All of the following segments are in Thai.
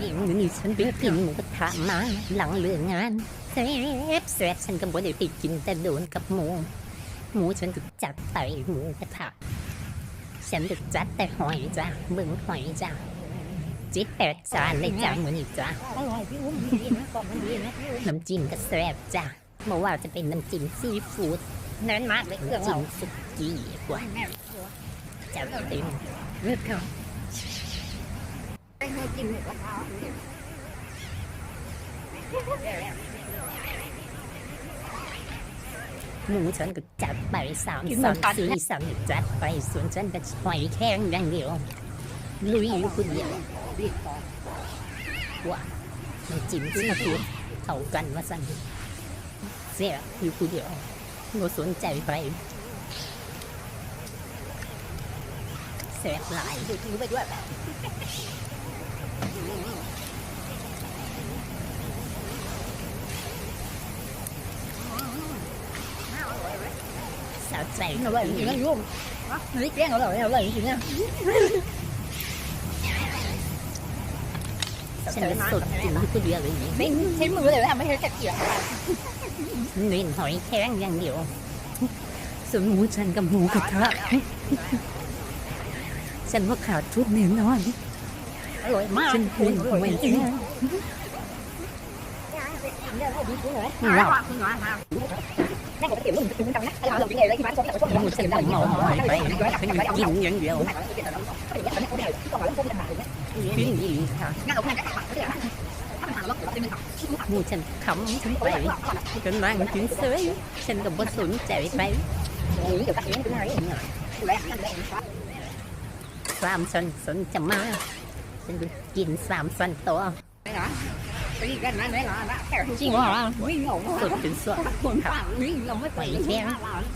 นี่นี่ฉันไปกินหมูกระทะมาหลังเลิกงานแซ่บแซ่บฉันก็บ่ได้ไปกินแต่โดนกับหมู หมูฉันก็จัดไปหมูกระทะฉันก็จัดแต่หอยจ้ะเบิ่งหอยจ้ะจิตแปดจานเลยจ้ะมื้อนี้จ้ะอร่อยพี่อุ้มดีนะกล่องมันดีนะพี่อุ้มน้ำจิ้มก็แซ่บจ้ะบอกว่าจะเป็นน้ำจิ้มซีฟู้ดแน่นมากเลยเครื่องน้ำเราจิ้มสุกี้กว่าแม่จะเต็มเลือดเขาไม่ เคยกินหมูกระทะหมูฉันก็จัดไปสามสามสี่สามจัดไปส่วนฉันก็หอยแข้งอย่างเดียวลุยอยู่คนเดียวรีบต่อว่าน้ำจิ้มซีฟู้ดเข้ากันว่าสั่นเสียอยู่คนเดียวเราสนใจไปแซ่บหลายดูถือไปด้วย แบบสาวใจอร่อยจริงนะพี่อุ้มนี่แกงอร่อยอร่อยจริงนะฉันก็สดกินอยู่คนเดียวเลยนี่ไม่ใช้มือเลยนะไม่ใช่กระเทียมเน้นหอยแข้งอย่างเดียวส่วนหมูฉันกับหมูกระทะฉันว่าขาดทุนแน่นอน อร่อยมากฉันเป็นหวยจริงว้าวคุณหวานมากนั่งกับกระเทียมมึงคุณจำนะเราเราเป็นไงเลยที่บ้านชอบแต่ชอบหมูฉันก็เมาหอยไปฉันกินอย่างเดียวกินอีกค่ะนั่งกับเพื่อนก็ขับก็ได้ถ้ามันหาเราเราจะเป็นหมูฉันขำฉันไปจนนั่งกินเสยฉันก็บ่สนใจไปโอ้ยเดี๋ยวกระเทียมเป็นอะไรดูแลนั่นเลยสามสันสนจะมา ฉันก็กินสามสันตัวไม่หรอไปกันนะไม่หรอนะแต่จริงเหรอไม่หลงสดเป็นสดคนฝั่งนี้เราไม่ไปแค่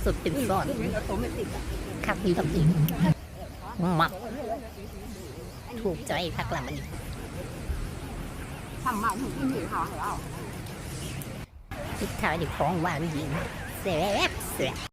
สดเป็นสดเราตัวไม่ติดคักดีกับอีกมักถูกใจคักละมันทำมาถึงที่หาเราทิศทางอยู่ของหวานยิงแซ่บแซ่บ